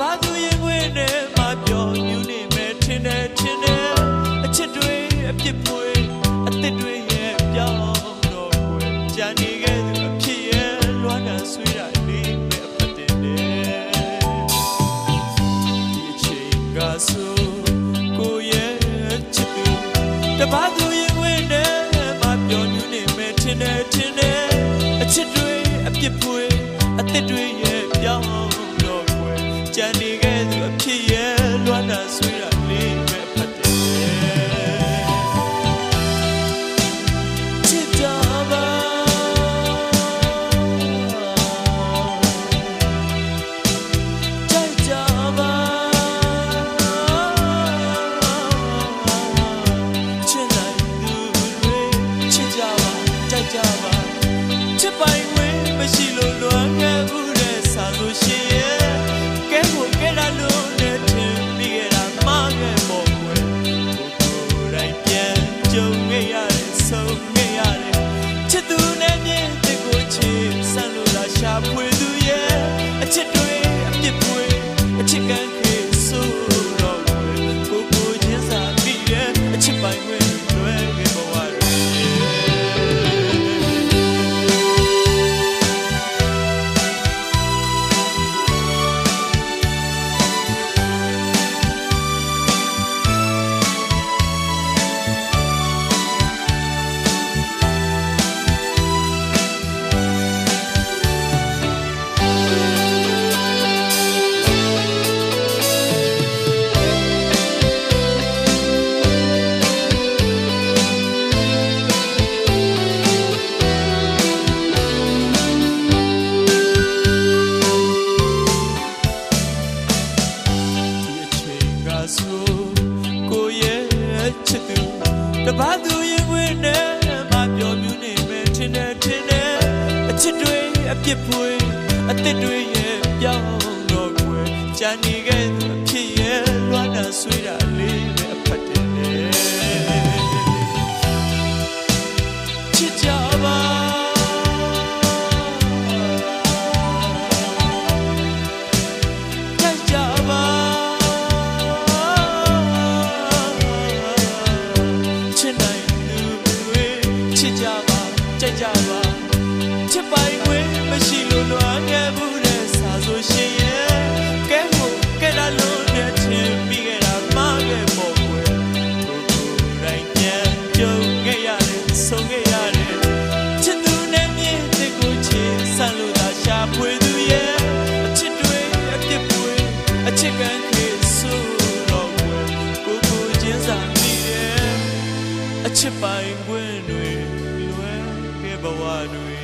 နဲ့မပြောညူနေမဲ့ထင်တယ်ထင်တယ်အချစ်တွေအပြစ်ပွေအသစ်တွေရဲ့ပြောင်းတော့ွယ်ကြံနေခဲ့သူအဖြစ်ရဲ့လွမ်းတာဆွေးတာလေးပဲအဖတ်တင်တယ်ဒီအချိန်ကဆိုကိုရဲ့ချစ်သူတပါးသူရင်ဝင်နဲ့မပြောညူနေမဲ့ထင်တယ်ထင်တယ်အချစ်တွေအပြစ်ပွေအသစ်တွေရဲ့ပြောင်းတော့ွယ် ကြံနေခဲ့သူအဖြစ်ရဲ့လွမ်းတာဆွေးတာ နဲ့မပြောမြူးနေမယ်ထင်တယ်ထင်တယ်အချစ်တွေအပြစ်ပွေအသစ်တွေရဲ့ပြောင်းတော့ကွယ်ကြံနေခဲ့သူအဖြစ်ရဲ့လွမ်းတာဆွေးတာ အချစ်ပိုင်ခွင့်တွေလွယ်ခဲ့ဘဝတွေ yeah